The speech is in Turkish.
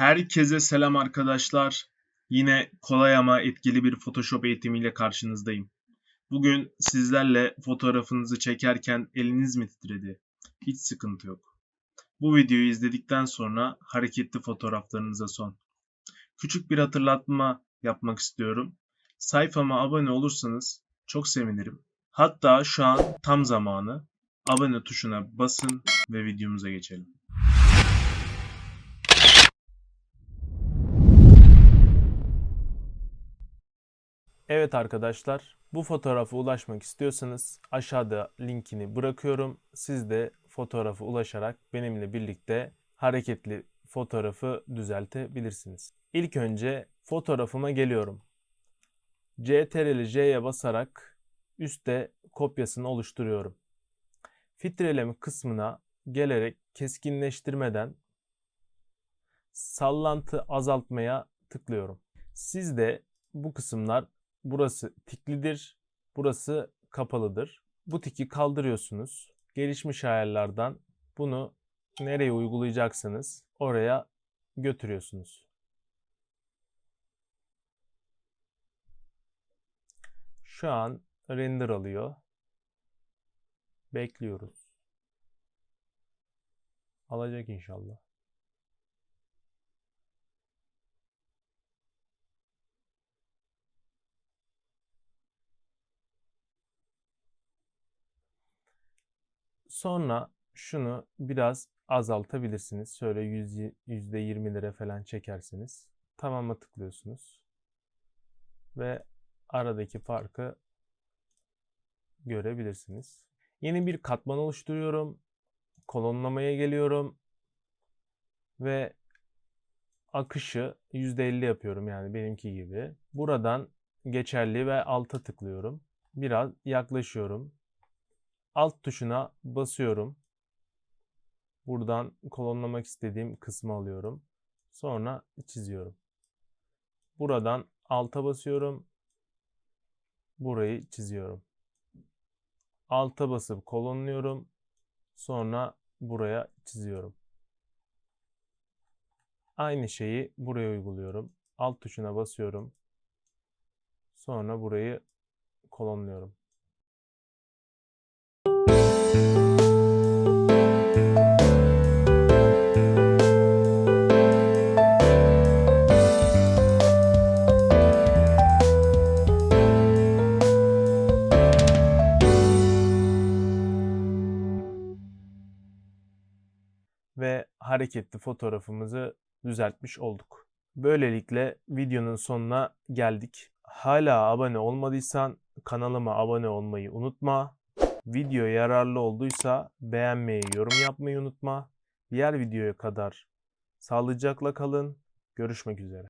Herkese selam arkadaşlar. Yine kolay ama etkili bir Photoshop eğitimiyle karşınızdayım. Bugün sizlerle fotoğrafınızı çekerken eliniz mi titredi? Hiç sıkıntı yok. Bu videoyu izledikten sonra hareketli fotoğraflarınıza son. Küçük bir hatırlatma yapmak istiyorum. Sayfama abone olursanız çok sevinirim. Hatta şu an tam zamanı. Abone tuşuna basın ve videomuza geçelim. Evet arkadaşlar, bu fotoğrafa ulaşmak istiyorsanız aşağıda linkini bırakıyorum. Siz de fotoğrafa ulaşarak benimle birlikte hareketli fotoğrafı düzeltebilirsiniz. İlk önce fotoğrafıma geliyorum. CTRL J'ye basarak üstte kopyasını oluşturuyorum. Filtreleme kısmına gelerek keskinleştirmeden sallantı azaltmaya tıklıyorum. Siz de bu kısımlar burası tiklidir, burası kapalıdır. Bu tiki kaldırıyorsunuz. Gelişmiş ayarlardan bunu nereye uygulayacaksınız oraya götürüyorsunuz. Şu an render alıyor. Bekliyoruz. Alacak inşallah. Sonra şunu biraz azaltabilirsiniz. Şöyle yüz- %20'lere falan çekersiniz. Tamam'a tıklıyorsunuz. Ve aradaki farkı görebilirsiniz. Yeni bir katman oluşturuyorum. Kolonlamaya geliyorum. Ve akışı %50 yapıyorum yani benimki gibi. Buradan geçerli ve alta tıklıyorum. Biraz yaklaşıyorum. Alt tuşuna basıyorum. Buradan kolonlamak istediğim kısmı alıyorum. Sonra çiziyorum. Buradan alta basıyorum. Burayı çiziyorum. Alta basıp kolonluyorum. Sonra buraya çiziyorum. Aynı şeyi buraya uyguluyorum. Alt tuşuna basıyorum. Sonra burayı kolonluyorum. Hareketli fotoğrafımızı düzeltmiş olduk. Böylelikle videonun sonuna geldik. Hala abone olmadıysan kanalıma abone olmayı unutma. Video yararlı olduysa beğenmeyi, yorum yapmayı unutma. Diğer videoya kadar sağlıcakla kalın. Görüşmek üzere.